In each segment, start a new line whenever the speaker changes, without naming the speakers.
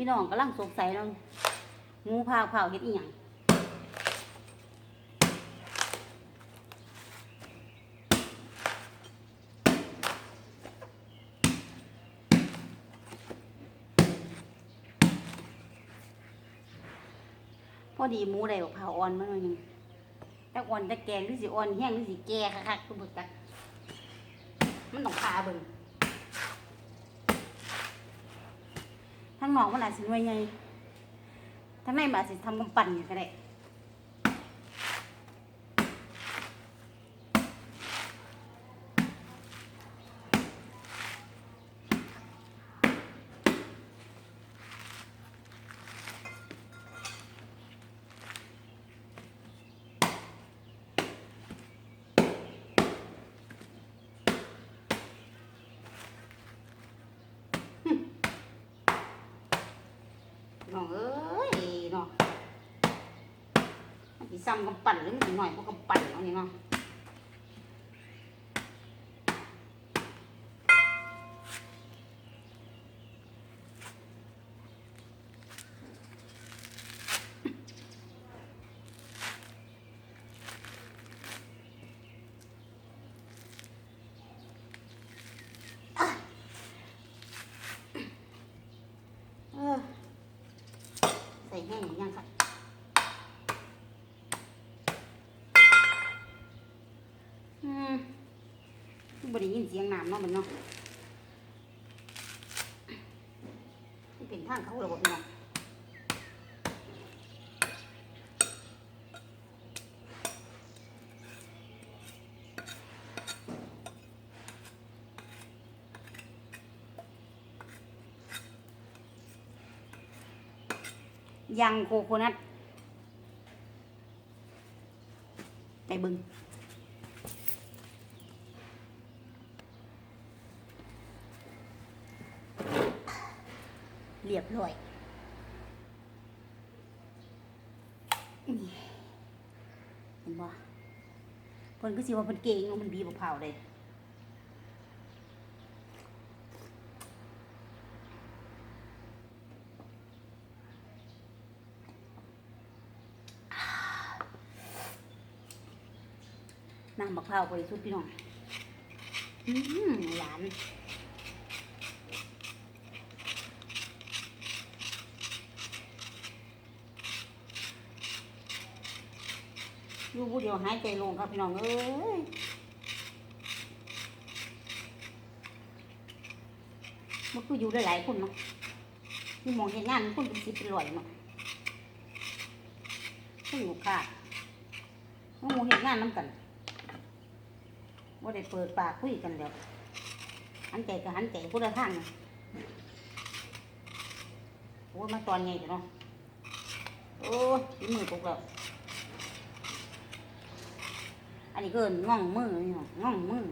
พี่น้องกำลังสงสัยเนาะงูพาวพาวเฮ็ดอีหยังพอดีหมูได้บอกเผาวอ่อนมันหน่อยหนึงถ้าอ่อนจะแกงหรือสิอ่อนแห้งหรือสิแก่คักๆก็เบิกจักมันต้องพาเบิ่ง ทั้งนอกมันอาจสิหน่วยใหญ่ทั้งในมันอาจสิทำกำปั่นอยู่ก็ได้ น้องเอ้ยน้องมัน สิซ้ำกำปั่นหรือมันสิหน่อยพวกกำปั่นเอานี่เนาะเออใส่แห้งหรือยังครั บ่ได้ยินเสียงน้ำเนาะมันเนาะนี่เป็นทางเขาระบบเนาะยังโคโคนัทไปบึง เรียบร้อยนี่เห็นบ่เพิ่นก็สิว่าเพิ่นเก่งมันบีบมะพร้าเลยน้ำมะพร้าวบริสุทธิ์พี่น้อง อืมหวาน ผู้เดียวหายใจลงครับพี่น้องเอ้ยมันก็อยู่ได้หลายคนเนาะมีหมองเห็นงานคนเป็นสิบเป็นร้อยเนาะก็อยู่ค่ะมันมองเห็นงานน้ำกันว่าได้เปิดปากคุยกันแล้วหันใจกับหันใจพูดละทางนโอ้ยมาตอนไงเนาะโอ้ยมือตกแล้ว อันนี้ก็เอิ้นง่องมือนี่เนาะง่องมือ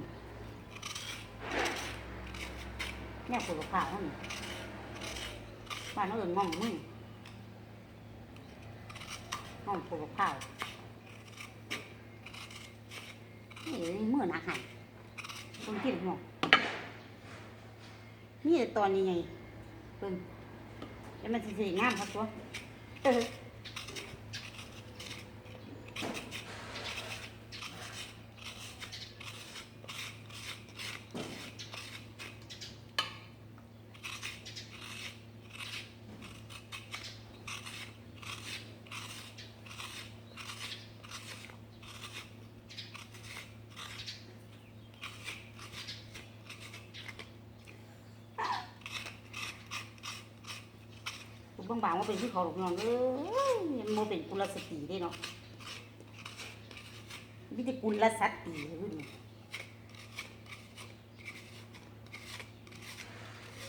แม่ปวดขาท่นบ้านเขาเอิ้นง่องมือง่องปวดขาวนี่มือหนักหันคนคิดหมอกนี่ตอนนี้ไงเพิ่นแล้วมันสิสวยงามครับตัวเออ ลูกบางๆว่า เขาหลกน้องเอ้ยมันโมเป็นกุลสตรีได้เนาะมิได้กุลสตตีเลยนี่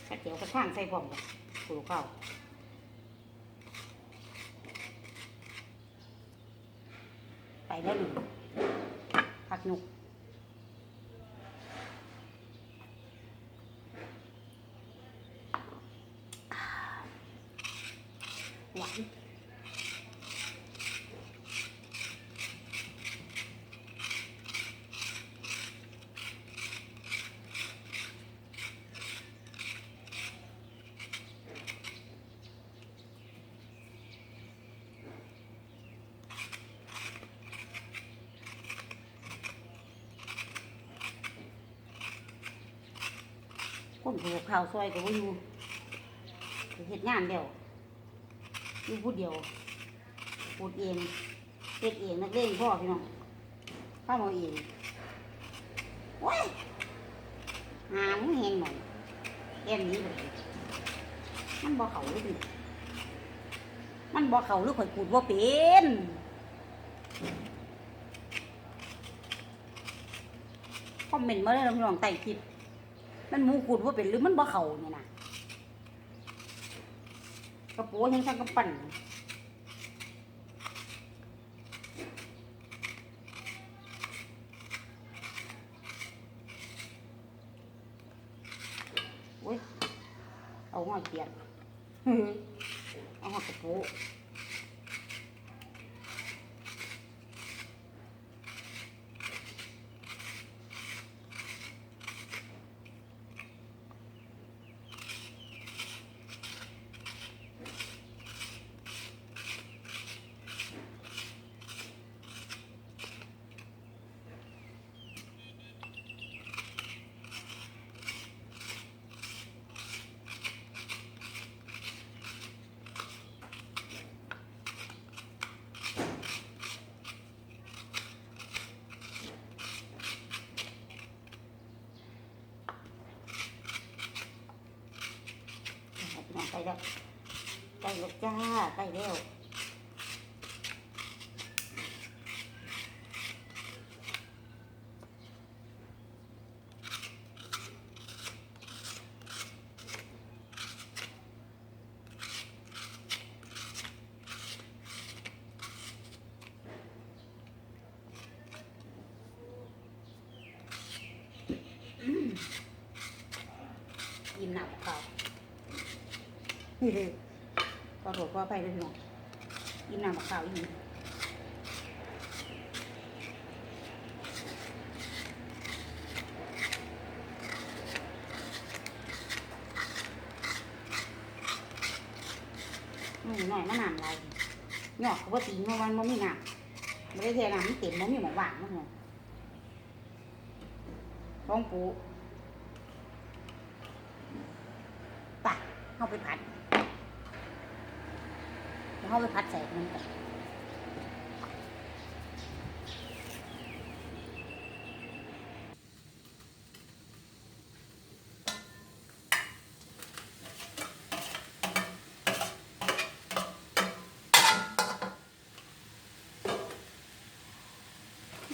กระเจียวกระช่างใส่พร้อมกูเข้าไปแล้วหนึ่งผักนุกหวาน คนผูกข้าวซอยก็บ่อยู่ไปเฮ็ดงานเดียวอยู่ผู้เดียวพูดเองเฮ็ดเองนักเลงพ่อพี่น้องข้าวเอาเองโอ้ยหามึงแหงหน่อยแอมนี้เลยมันบ่เขาหรือเปลยดิมันบ่เขาหรือข่อยขูดบ่เป็นคอมเมนต์มาเลยนะพี่น้องใต้คลิป มันหมูขูดว่าเป็นหรือมันบ่เขาเนี่ยนะกระโปรงยังช่างกระปั่นโอ้ยเอาหัวเปียกเอาหัวกระโปรง แล้วใกล้แล้วจ้าใกล้แล้วยิ้มหนักเขา ขอโทษขออภัยด้วยพี่น้องกิ นน้ำมะขาวอีกอืมหน่อยมะนาวอะไรหยอกเขาว่าตีเมื่อวันมันไม่น้ำไม่ได้เทน้ำเต็มมันมีหมองหวานมั้งเหรอลองปูไปเข้าไปผัดแล้าไปพัดใส่มันกัน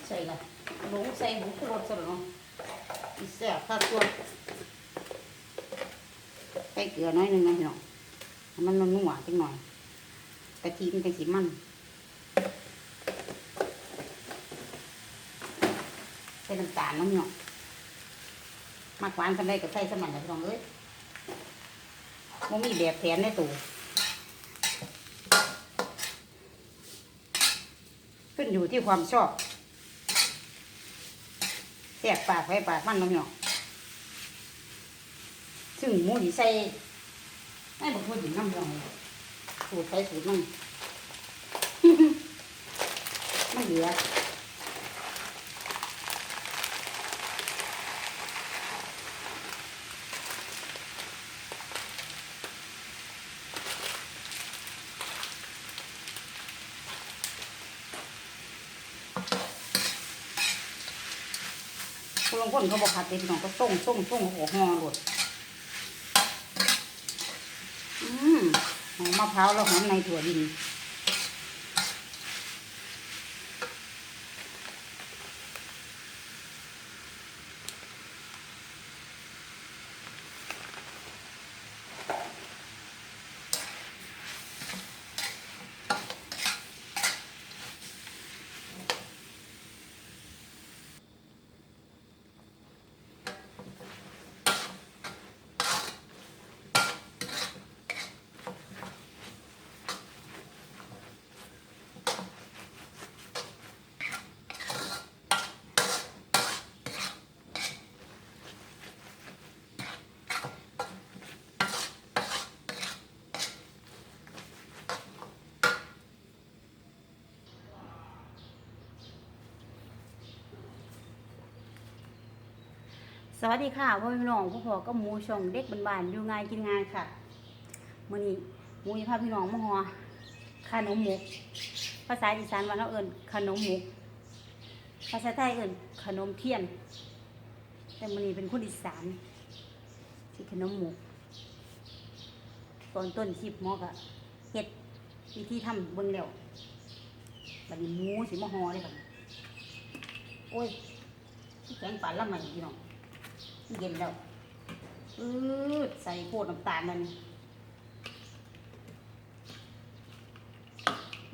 ใส่ ละหมูใส่หมูกรดใส่หรออีแซ่บข้าวตัวใส่เกลือน้อยหนึงนะพี่น้องให้มันนัวๆจังหน่อยกะทิมันเป็นสีมันใส่น้ำตาลน้ำหยอกมากหวานกันได้ก็ใส่สมันเลยพี่น้องเอ้ยมันมีแบบแผนในตู้ขึ้นอยู่ที่ความชอบ แยกปากไว้ปากมันน้องหยอกซึ่งหมูที่ใส่ไม่บอกพูดถึงน้ำหยองสูตรใส่สูตรมันไม่เหลือค นเขาบอกผัดเป็นพี่น้องก็ต้งต้งต้งโอ้โหหอหลดอืมหอมมะพร้าวแล้วหอมในถั่วดิน สวัสดีค่ะพ่อพี่น้องพ่อพ่อก็หมูช่องเด็กบ้านๆอยู่งานกินงานค่ะมื้อนี้หมูจะพาพี่น้องมาฮอขนมหมกภาษาอีสานว่าเราเอิ้นขนมหมกภาษาไทยเอิ้นขนมเทียน แต่มื้อนี้เป็นคนอีสานที่ขนมหมกตอนต้นคลิปหมอกะเฮ็ดวิธีทำเบิ่งแล้วบัดนี้หมูสิมาฮอเลยบัดโอ้ยแกงป่านละใหม่พี่น้อง เย็นแล้วอืดใส่โคตรน้ำตาลนั่น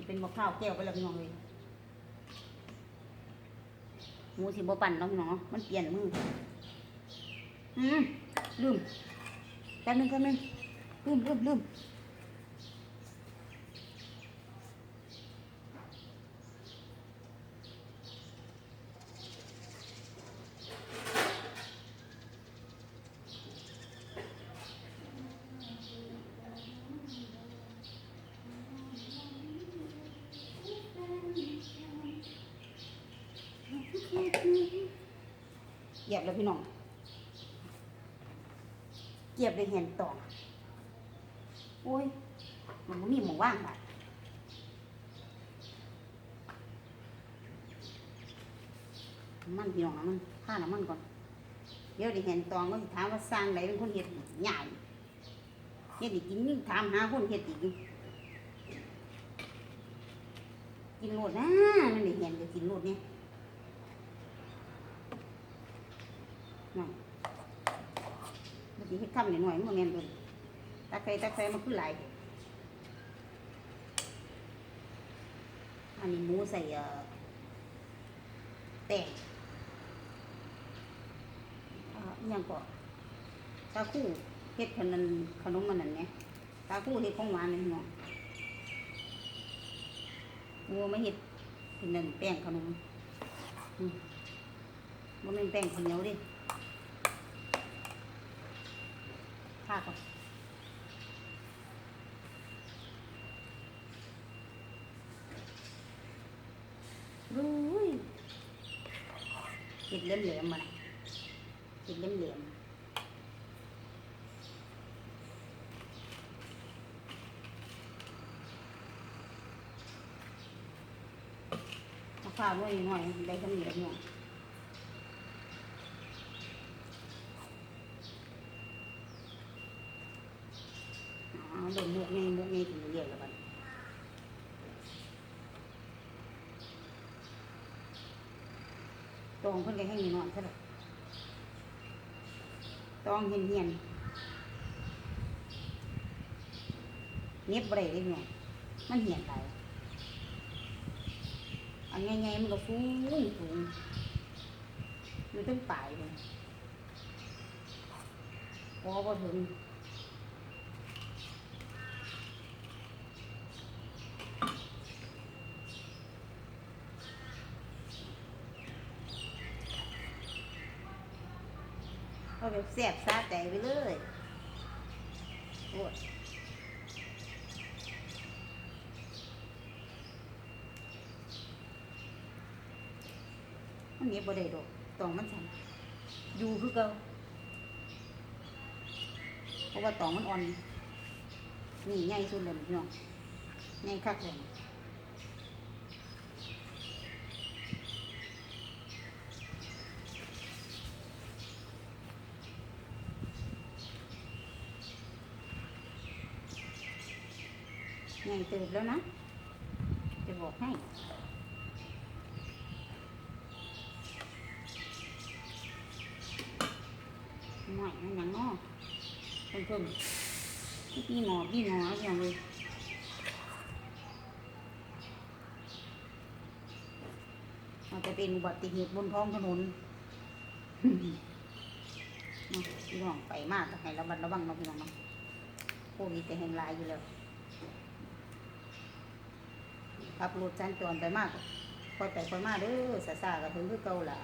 เป็นมะพร้าวแก้วไปแล้วพี่น้องเลยหมูสิบ่ปั่นเนาะพี่น้องเนาะมันเปลี่ยนมืออืมลืมแป๊บนึงแป๊บนึงลืมลืมลืมเหยียบแล้ว พี่น้องเหยียบเลยเห็นต่อโอ้ย มันบ่มีหมองว่างบัดน้ำมันพี่น้องน้ำมันผ้าน้ำมันก่อน เดี๋ยวได้เห็นตองก็ถามว่าสร้างไหนเป็นคนเฮ็ดใหญ่เฮ็ดอีกกินยิ่งถามหาคนเฮ็ดอีกกินโลดนะนั่นได้เห็นก็กินโลดเนี่ย นั่นมันสิเฮ็ดคำหน่อยๆมันแม่นเพิ่นตักใส่ตักใส่มันคือหลายอันนี้หมูใส่เออแป้งอ่าอหยังก็ตาคู่เฮ็ดขนมขนมมันนั่นไงตาคู่เฮ็ดของหวานนี่เนาะงัวมาเฮ็ดเป็นนั่นแป้งขนมมบ่แม่นแป้งข้าวเหนียวดิ ข้าก่อนรู้ยเฮ็ดเหลี่ยมมาน่ะเป็นเหลี่ยมๆมะพร้าวน้อยหน่อยได้ก็มีแล้วเนี่ยอ๋อโดนมุกไงมุกไงถึงเรียกแล้วบัดต รงเพิ่นก็ให้มีนอนซะแล้วต้องเหียนเหียนเน็บอะไรได้เนี่ยมันเหียนไปอันไงๆมันก็สูงสูงอยู่ตั้งปลายเลยพอพอถึง แบบแสบซาใจไปเลยโอ้มันเหนี้บ่ได้ดอกตองมันสั่นอยู่คือเก่าเพราะว่าตองมันอ่อน นี่ใหญ่สุดเลยพี่น้องใหญ่คักเลย เติบแล้วนะ จะบอกให้ หน่อยมันหยังเนาะเพิ่มเพิ่มพี่หมอพี่หมออย่างเลยอาจจะเป็นอุบัติเหตุบนท้องถนนพี่น้องไปมากให้ระมัดระวังเนะพี่น้องนะโควิดแต่แห่งลายอยู่แล้ว ขับรถจันจรไปมากค่อยไปค่อยมาเด้อสาๆก็ถึงคือเก่าล่ะ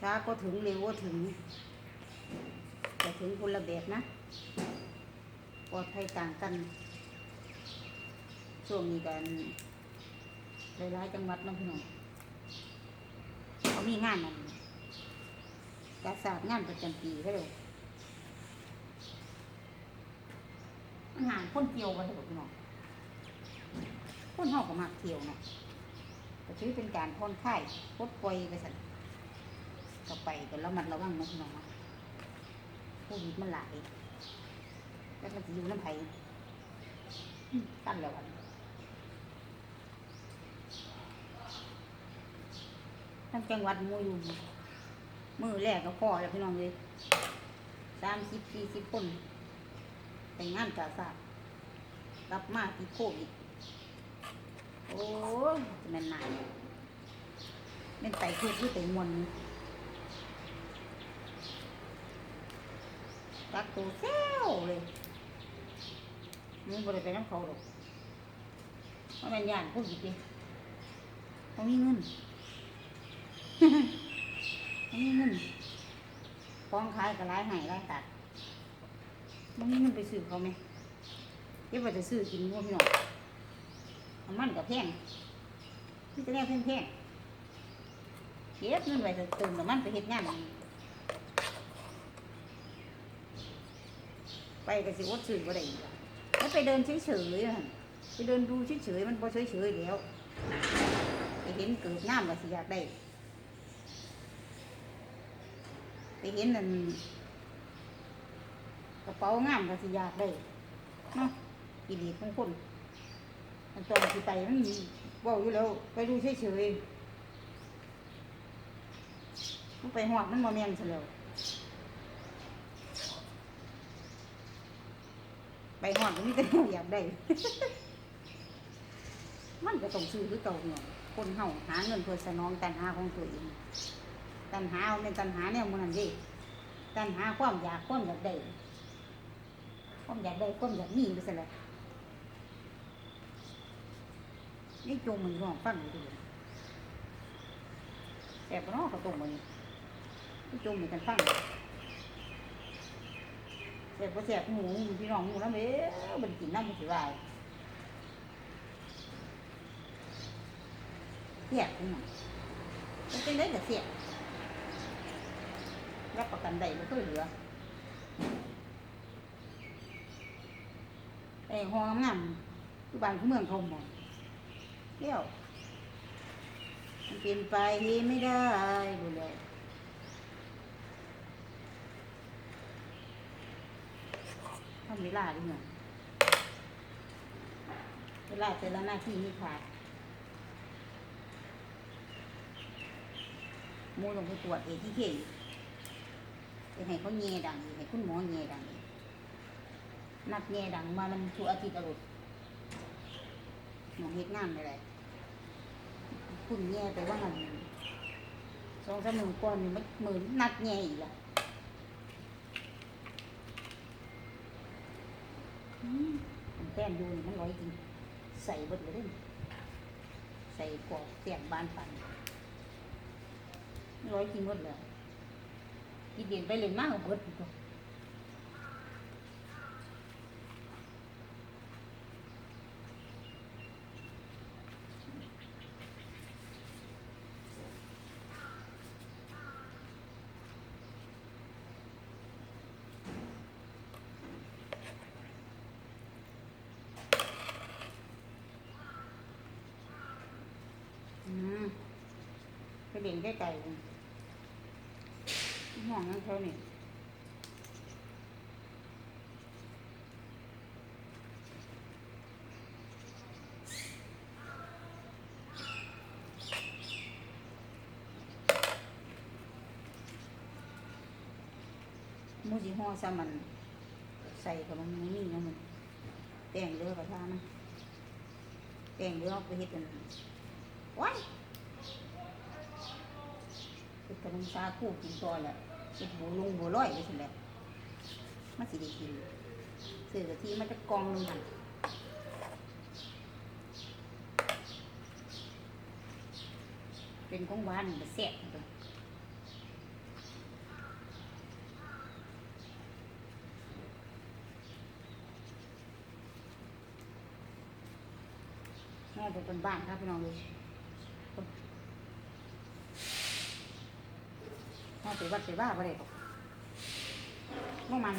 ช้าก็ถึงเร็วก็ถึงแต่ถึงคนละแบบนะปลอดภัยต่างกันช่วงนี้กัน หลายๆจังหวัดน้องพี่น้องเขามีงานนั่นกาศาสตร์งานประจำปีเขาเลยมันหางคนเที่ยวกันเลยพี่น้องคนเฮาก็มักเที่ยวเนาะก็ถือเป็นการผ่นคลายปลดปล่อยไปสั่นก็ไปก็ระมัดระวังเนาะพี่น้องเนาะโควิดมันหลายแล้วมันจะอยู่น้ำไผ่ตั้นแล้วอัน ทั้งจังหวัดมูอยู่ มือแรกก็พอแล้วพี่น้องเลยสามสิบสี่สิบคนแต่งงานกาสาดกลับมาที่โควิดโอ้ยจะแม่นหนายเป็นไตคือที่เป็นมวลตักตัวเซลเลยมึงบ่ได้ไปน้ำเขาหรอกเพราะมันยานโควิดเลยเขามีเงิน เขามีเงินฟ้องขายก็ร้ายใหายร้ายตัดมันมีเงินไปซื้อเขาไหมเดี๋ยวว่าจะซื้อกินพวกพี่องน้ำมันกับแพงที่จะแนวแพงๆเก็บเงินไว้จะเติมน้ำมันไปเฮ็ดงานไปก็สิอดซื้อบ่ได้กอะแล้วไปเดินเฉยๆไปเดินดูเฉยๆมันพอเฉยๆแล้วไปเห็นเกิดงามก็สิอยากได้ ไปเห็นนั่นกระเป๋างามก็สิอยากได้เนาะกิเลสของคนมันตอนสิไปมันเว่าอยู่แล้ว ไปดูเฉยๆมันไปหอดมันมาแมนซะแล้วไปหอดมันมีแต่อยากได้ มันก็ต้องซื้อคือเก่าเนาะคนเฮาหาเงินเพื่อสนองแตัณหาของตัวเอง ตัณหาเป็นตัณหาเนี่ยมันนั่นดิตัณหาความอยากความอยากได้ความอยากได้ความอยากมีไปซะแล้วนี่จงมันร้องฟังอยู่ดีแต่ปน้อเขาตรงมันนี่จงมันกันฟังแสบก็แสบหมูพี่น้องหมูน้ำเอ๊ะมันกินน้ำมันสิวายเสียบพี่องมันเป็นได้แต่เสียบ รับประกันได้ไม่เคยเหลือไอ้ห้องงามคือบ้านคือเมืองเขาหมดเที่ยวมันเป็นไปไม่ได้ดูเลยทำเวลาดิเนี่ยเวลาแต่ละหน้าที่มีขาดมูลงไปตรวจเอทีเคจะ ให้เขาแง่ดังอีกให้คุณหมอแง่ดังอีกนัดแง่ดังมามันทุกอาทิตย์อรุณหมอเฮ็ดงานอะไรคุณแง่ไปว่ามันสองสามหมื่นก่อนนี่มันหมื่นนัดแง่อีกละมันแป้นดูนี่มันร้อยจริงใส่บดเลยใส่กรอกเสียงบานปันร้อยจริงหมดเลย กินเด่นไปเล่นมากเบิดกตัวอืมไปเล่นใกล้ๆกัน ห้องนั้นเขานี่มูสิห่อซะมัน ใส่กับมันนี่นะมันแป้งเลือกระทามันแป้งเลือกเอาไปเฮ็ดกันว้ายเฮ็ดขนมสาคู่กินต่อแหละ เป็นบูลงบูร้อยไปสิแหละมันสิดีกินเสือกะทิมันจะกองนึงค่ะเป็นของบ้านมันเสียบเลยน่าจะเป็นบ้านครับพี่น้องเลย ไปวัดไปบ้าไปเลยม่มัน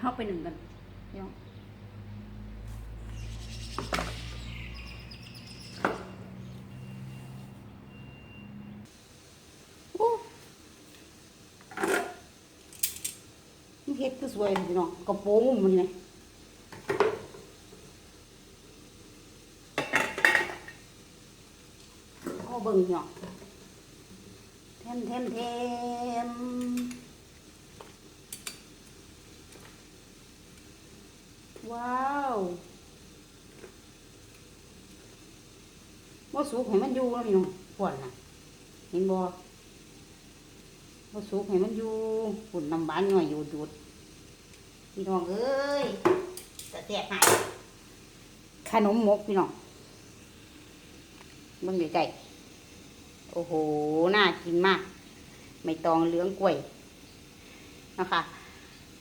เข้าไปหนึ่งกันเดี๋ยวเฮ็ดก็สวยเลยพี่น้องกระโปรงมันไงเอาเบิ่งพี่น้องเทมเทมเทม ว้าวบ่สุกให้มันอยู่แล้วพี่น้องปวดน่ะเห็นบ่บ่สุกให้มันอยู่ฝุ่นน้ำบานหน่อยอยู่ดูดพี่น้องเอ้ยจะแตกหายขนมมกพี่น้องเบิ่งใกล้ๆโอ้โห น่ากินมาก ไม่ตองเหลืองกล้วยนะคะ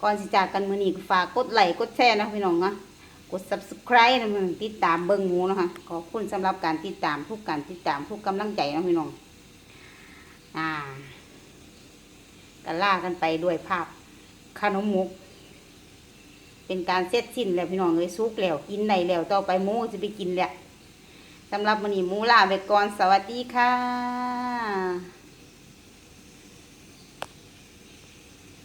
ก่อนสิจากกันมือนี้ก็ฝากกดไลค์กดแชร์นะพี่น้องนะกด subscribe นะมึงติดตามเบิ่งหมูนะคะขอบคุณสำหรับการติดตามทุกการติดตามทุกกำลังใจนะพี่น้องอ่ากันล่ากันไปด้วยภาพขนมมุก เป็นการเสร็จสิ้นแล้วพี่น้องเอ้ยสุกแล้วกินได้แล้วต่อไปหมูจะไปกินแหล้วสำหรับมื้อนี้มูลาไปก่อนสวัสดีค่ะ